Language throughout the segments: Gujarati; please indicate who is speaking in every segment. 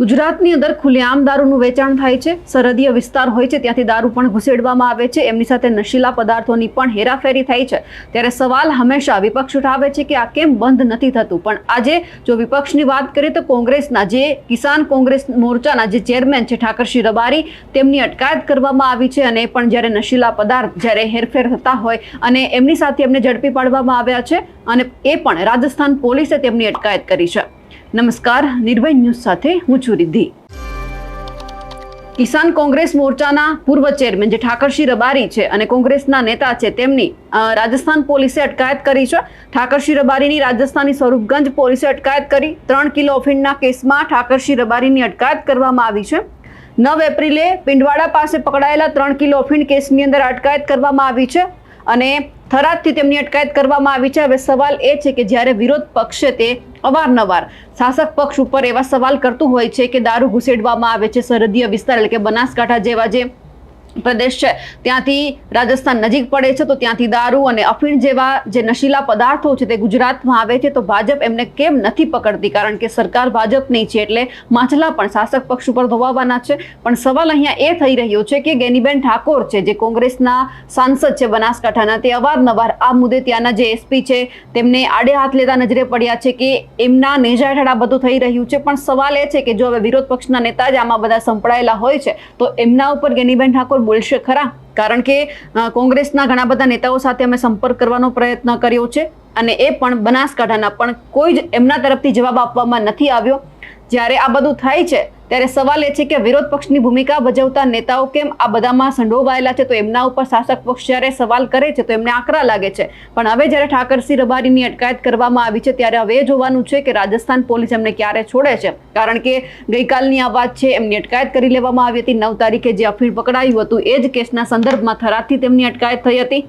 Speaker 1: ગુજરાતની અંદર ખુલ્લેઆમ દારૂનું વેચાણ થાય છે. સરહદીય વિસ્તાર હોય છે, ત્યાંથી દારૂ પણ ઘુસેડવામાં આવે છે. એમની સાથે નશીલા પદાર્થોની પણ હેરાફેરી થાય છે. ત્યારે સવાલ હંમેશા વિપક્ષ ઉઠાવે છે કે આ કેમ બંધ નથી થતું? પણ આજે જો વિપક્ષની વાત કરીએ તો કોંગ્રેસના જે કિસાન કોંગ્રેસ મોરચાના જે ચેરમેન છે, ઠાકરસિંહ રબારી, તેમની અટકાયત કરવામાં આવી છે અને પણ જ્યારે નશીલા પદાર્થ જ્યારે હેરફેર થતા હોય અને એમની સાથે એમને ઝડપી પાડવામાં આવ્યા છે અને એ પણ રાજસ્થાન પોલીસે તેમની અટકાયત કરી છે. નમસ્કાર, નિર્ભય ન્યૂઝ સાથે હું છું રિદ્ધિ. કિસાન કોંગ્રેસ મોરચાના પૂર્વ ચેરમેન જે ઠાકરસિંહ રબારી છે અને કોંગ્રેસના નેતા છે, તેમની રાજસ્થાન પોલીસે અટકાયત કરી છે. ઠાકરસિંહ રબારીની રાજસ્થાની સ્વરૂપગંજ પોલીસે અટકાયત કરી. ત્રણ કિલો અફીણના કેસમાં ઠાકરસિંહ રબારીની અટકાયત કરવામાં આવી છે. નવ એપ્રિલે પિંડવાડા પાસે પકડાયેલા ત્રણ કિલો અફીણ કેસની અંદર અટકાયત કરવામાં આવી છે. અને થરાદથી તેમની અટકાયત કરવામાં આવી છે. હવે સવાલ એ છે કે જ્યારે વિરોધ પક્ષે તે અવારનવાર શાસક પક્ષ ઉપર એવા સવાલ કરતું હોય છે કે દારૂ ઘુસેડવામાં આવે છે સરહદીય વિસ્તાર એટલે કે બનાસકાંઠા જેવા જે પ્રદેશ છે. ત્યાંથી રાજસ્થાન નજીક પડે છે, તો ત્યાંથી દારૂ અને અફીણ જેવા જે નશીલા પદાર્થો છે તે ગુજરાતમાં આવે છે, તો ભાજપ એમને કેમ નથી પકડતી? કારણ કે સરકાર ભાજપની છે, એટલે માછલા પણ શાસક પક્ષ ઉપર ધોવાવાના છે. પણ સવાલ અહીંયા એ થઈ રહ્યો છે કે ગેનીબેન ઠાકોર છે, જે કોંગ્રેસના સાંસદ છે બનાસકાંઠાના, તે અવારનવાર આ મુદ્દે ત્યાંના જે એસપી છે, તેમને આડે હાથ લેતા નજરે પડ્યા છે કે એમના નેજા હેઠળ આ બધું થઈ રહ્યું છે. પણ સવાલ એ છે કે જો હવે વિરોધ પક્ષના નેતા જ આમાં બધા સંપડાયેલા હોય છે, તો એમના ઉપર ગેનીબેન ઠાકોર બોલશે ખરા? કારણ કે કોંગ્રેસના ઘણા બધા નેતાઓ સાથે અમે સંપર્ક કરવાનો પ્રયત્ન કર્યો છે અને એ પણ બનાસકાંઠાના, પણ કોઈ જ એમના તરફથી જવાબ આપવામાં નથી આવ્યો. જ્યારે આ બધું થાય છે ત્યારે સવાલ એ છે કે વિરોધ પક્ષની ભૂમિકા ભજવતા નેતાઓ કેમ આ બધામાં સંડોવાયેલા છે? તો એમના ઉપર શાસક પક્ષ જ્યારે સવાલ કરે છે, તો એમને આકરા લાગે છે. પણ હવે જ્યારે ઠાકરસિંહ રબારીની અટકાયત કરવામાં આવી છે, ત્યારે હવે જોવાનું છે કે રાજસ્થાન પોલીસ એમને ક્યારે છોડે છે? કારણ કે ગઈકાલની આ વાત છે, એમની અટકાયત કરી લેવામાં આવી હતી. નવ તારીખે જે અફીણ પકડાયું હતું, એ જ કેસના સંદર્ભમાં થરાદથી તેમની અટકાયત થઈ હતી.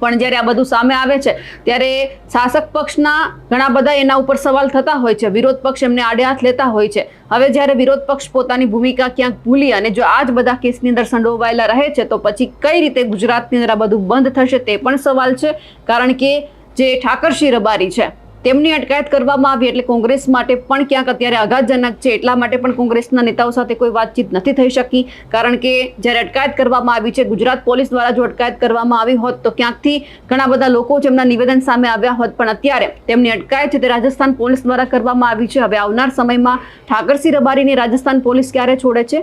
Speaker 1: પણ જ્યારે આ બધું સામે આવે છે, ત્યારે શાસક પક્ષના ઘણા બધા એના ઉપર સવાલ થતા હોય છે. વિરોધ પક્ષ એમને આડે હાથ લેતા હોય છે. હવે જ્યારે વિરોધ પક્ષ પોતાની ભૂમિકા ક્યાંક ભૂલી અને જો આ જ બધા કેસની અંદર સંડોવાયેલા રહે છે, તો પછી કઈ રીતે ગુજરાતની અંદર આ બધું બંધ થશે તે પણ સવાલ છે. કારણ કે જે ઠાકરસિંહ રબારી છે તેમની અટકાયત કરવામાં આવી એટલે કોંગ્રેસ માટે પણ ક્યાંક અત્યારે આઘાતજનક છે. એટલા માટે પણ કોંગ્રેસના નેતાઓ સાથે કોઈ વાતચીત નથી થઈ શકી. કારણ કે જ્યારે અટકાયત કરવામાં આવી છે, ગુજરાત પોલીસ દ્વારા જો અટકાયત કરવામાં આવી હોત તો ક્યાંકથી ઘણા બધા લોકો જેમના નિવેદન સામે આવ્યા હોત. પણ અત્યારે તેમની અટકાયત છે તે રાજસ્થાન પોલીસ દ્વારા કરવામાં આવી છે. હવે આવનાર સમયમાં ઠાકરસિંહ રબારીને રાજસ્થાન પોલીસ ક્યારે છોડે છે?